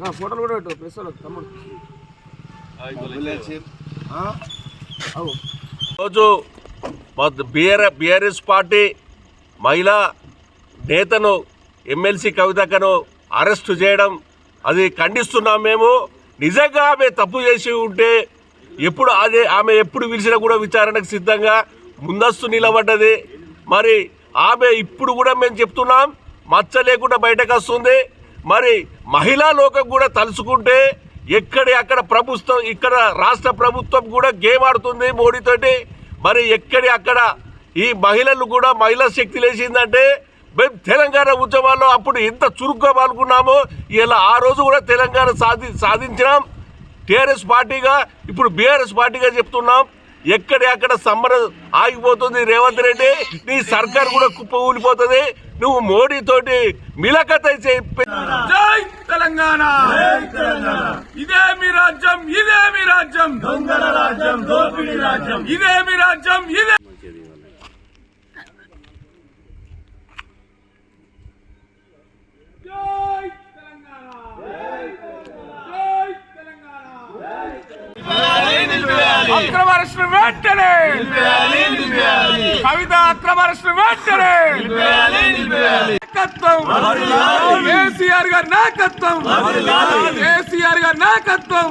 నా ఫోటోలు కూడా పెట్టు ప్రెస్ వాళ్ళకి తమ్ముడు. రోజు బిఆర్ బీఆర్ఎస్ పార్టీ మహిళా నేతను ఎమ్మెల్సీ కవితకను అరెస్టు చేయడం అది ఖండిస్తున్నాం మేము. నిజంగా ఆమె తప్పు చేసి ఉంటే ఎప్పుడు అదే ఆమె ఎప్పుడు పిలిచినా కూడా విచారణకు సిద్ధంగా ముందస్తు నిలబడ్డది. మరి ఆమె ఇప్పుడు కూడా మేము చెప్తున్నాం మచ్చ లేకుండా బయటకు వస్తుంది. మరి మహిళా లోకం కూడా తలుచుకుంటే ఎక్కడి అక్కడ ప్రభుత్వం ఇక్కడ రాష్ట్ర ప్రభుత్వం కూడా గేమ్ ఆడుతుంది మోడీతోటి. మరి ఎక్కడి అక్కడ ఈ మహిళలు కూడా మహిళా శక్తి లేచిందంటే మేము తెలంగాణ ఉద్యమాల్లో అప్పుడు ఎంత చురుగ్గా పాల్గొన్నామో ఇలా ఆ రోజు కూడా తెలంగాణ సాధి సాధించినాం. టీఆర్ఎస్ పార్టీగా ఇప్పుడు బీఆర్ఎస్ పార్టీగా చెప్తున్నాం. ఎక్కడి అక్కడ సమ్మర్ ఆగిపోతుంది రేవంత్ రెడ్డి నీ సర్కార్ కూడా కుప్ప ఊలిపోతుంది. నువ్వు మోడీతోటి మిలకత చెప్పి జై తెలంగాణ! ఇదే మీ రాజ్యం ఇదే మీ రాజ్యం. దొంగల రాజ్యం దోపిడీ రాజ్యం. ఇదే మీ రాజ్యం ఇదే జై తెలంగాణ జై తెలంగాణ అక్రమ అరెస్టులు వెంటనే! కవిత అక్రమ అరెస్టులు వెంటనే! నాయకత్వం! కేసీఆర్ గారి నాయకత్వం! కేసీఆర్ గారి నాయకత్వం!